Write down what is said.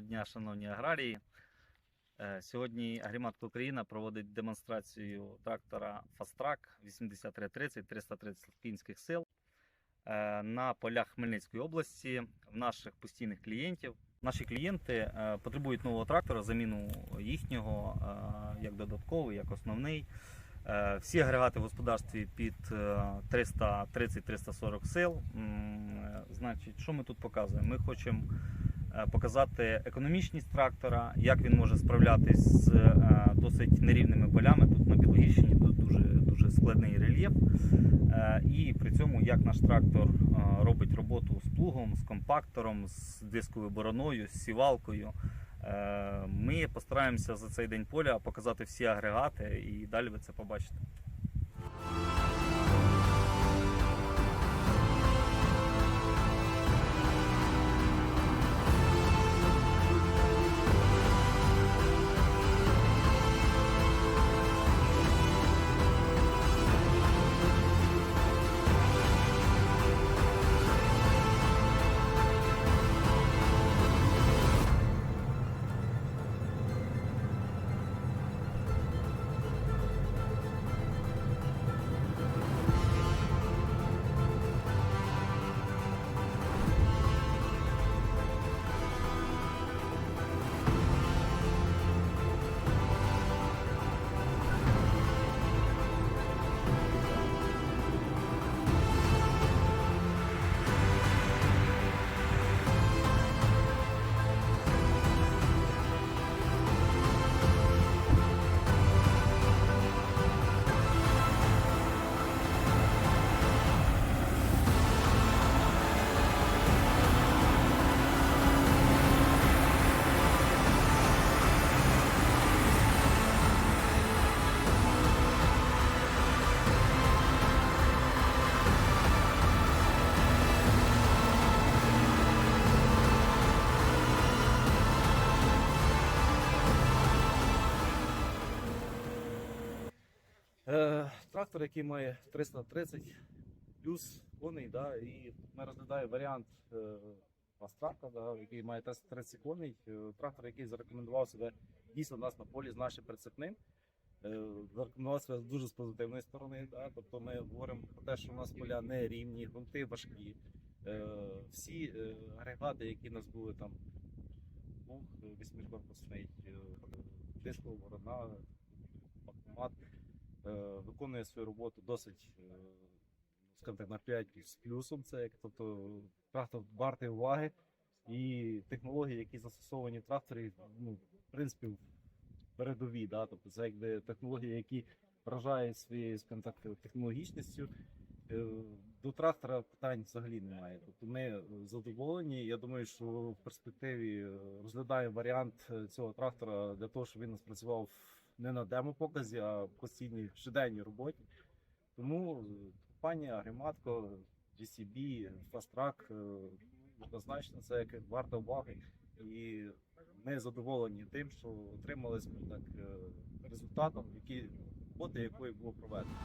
дня, шановні аграрії. Е, Сьогодні Агріматка Україна проводить демонстрацію трактора Fast-Track 8330 330 кінських сил е, на полях Хмельницької області в наших постійних клієнтів. Наші клієнти е, потребують нового трактора, заміну їхнього як додатковий, як основний. Всі агрегати в господарстві під е, 330-340 сил. Значить, що ми тут показуємо? Ми хочемо показати економічність трактора, як він може справлятись з е, досить нерівними полями. Тут на Білогірщині тут дуже, дуже складний рельєф. Е, І при цьому як наш трактор е, робить роботу з плугом, з компактором, з дисковою бороною, з сівалкою. Е, Ми постараємося за цей день поля показати всі агрегати, і далі ви це побачите. Е, трактор, який має 330 плюс коней, да, і ми розглядаємо варіант е, Пастрака, да, який має 330 коней. Е, трактор, який зарекомендував себе дійсно у нас на полі з нашим прицепним. Зарекомендував себе дуже з позитивної сторони. Да, тобто ми говоримо про те, що у нас поля не рівні, ґрунти важкі. Всі агрегати, які у нас були там, був вісьмикорпусний, дискова ворона, автомат виконує свою роботу досить, е, скажімо так, на 5 з плюсом. Це як тобто трактор вартий уваги. І технології, які застосовані в тракторі, ну, в принципі, передові. Да? Тобто це якби технології, які вражають своєю скажімо так, технологічністю. Е, До трактора питань взагалі немає. Тобто ми задоволені. Я думаю, що в перспективі е, розглядаємо варіант е, цього трактора для того, щоб він у нас працював не на демо-показі, а в постійній щоденній роботі. Тому е, компанія Агриматко, GCB, Fast Track е, однозначно це як варта уваги. І ми задоволені тим, що отримали так, е, результатом, які роботи якої було проведено.